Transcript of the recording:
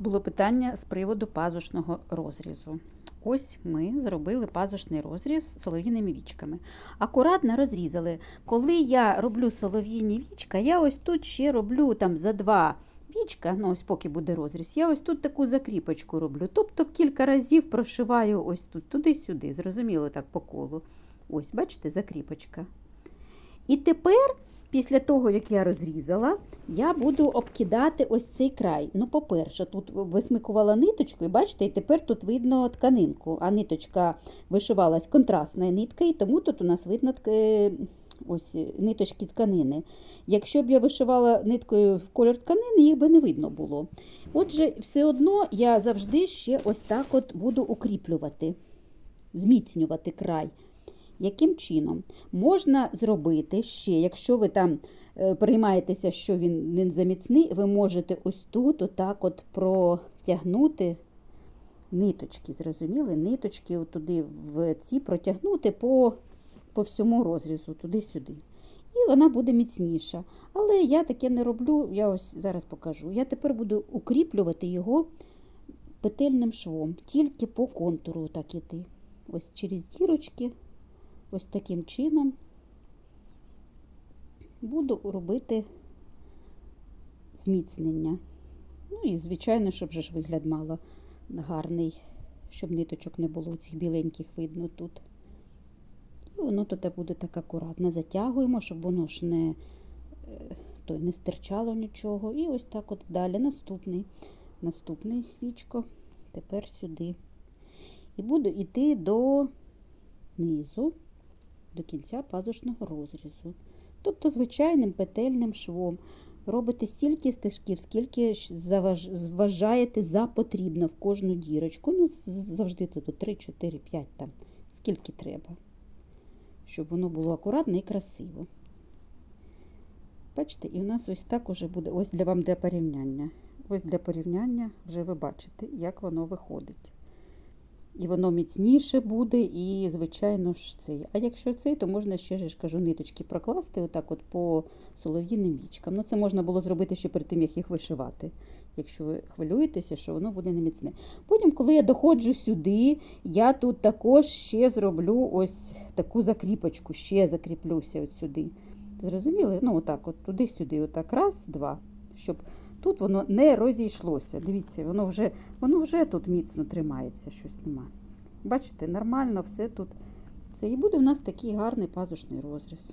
Було питання з приводу пазушного розрізу. Ось ми зробили пазушний розріз солов'їними вічками. Акуратно розрізали. Коли я роблю солов'їні вічка, я ось тут ще роблю там за два вічка, ну ось поки буде розріз, я ось тут таку закріпочку роблю. Тобто кілька разів прошиваю ось тут, туди-сюди, зрозуміло так по колу. Ось, бачите, закріпочка. І тепер, після того, як я розрізала, я буду обкидати ось цей край. Ну, по-перше, тут висмикувала ниточку, і бачите, і тепер тут видно тканинку, а ниточка вишивалась контрастною ниткою, тому тут у нас видно тк- ось ниточки тканини. Якщо б я вишивала ниткою в кольор тканини, їх би не видно було. Отже, все одно я завжди ще ось так от буду укріплювати, зміцнювати край. Яким чином? Можна зробити ще, якщо ви там е, переймаєтеся, що він не заміцний, ви можете ось тут отак от протягнути ниточки, зрозуміли? Ниточки туди в ці протягнути по, по всьому розрізу, туди-сюди. І вона буде міцніша. Але я таке не роблю, я ось зараз покажу. Я тепер буду укріплювати його петельним швом, тільки по контуру так іти. Ось через дірочки. Ось таким чином буду робити зміцнення. Ну і, звичайно, щоб же ж вигляд мало гарний, щоб ниточок не було цих біленьких видно тут. І воно тут буде так акуратно. Затягуємо, щоб воно ж не, е, той, не стирчало нічого. І ось так от далі. Наступний, наступний вічко. Тепер сюди. І буду йти до низу до кінця пазушного розрізу. Тобто звичайним петельним швом. Робите стільки стежків, скільки заваж... вважаєте за потрібно в кожну дірочку. Ну, завжди тут 3, 4, 5 там, скільки треба, щоб воно було акуратно і красиво. Бачите, і у нас ось так уже буде, ось для вам для порівняння. Ось для порівняння вже ви бачите, як воно виходить. І воно міцніше буде, і, звичайно ж, цей. А якщо цей, то можна ще ж кажу, ниточки прокласти отак от по солов'їним вічкам. Ну, це можна було зробити ще перед тим, як їх вишивати, якщо ви хвилюєтеся, що воно буде неміцне. Потім, коли я доходжу сюди, я тут також ще зроблю ось таку закріпочку, ще закріплюся от сюди. Зрозуміли? Ну, отак, от туди-сюди, отак, раз, два, щоб. Тут воно не розійшлося. Дивіться, воно вже воно вже тут міцно тримається, щось нема. Бачите, нормально все тут. Це і буде в нас такий гарний пазушний розріз.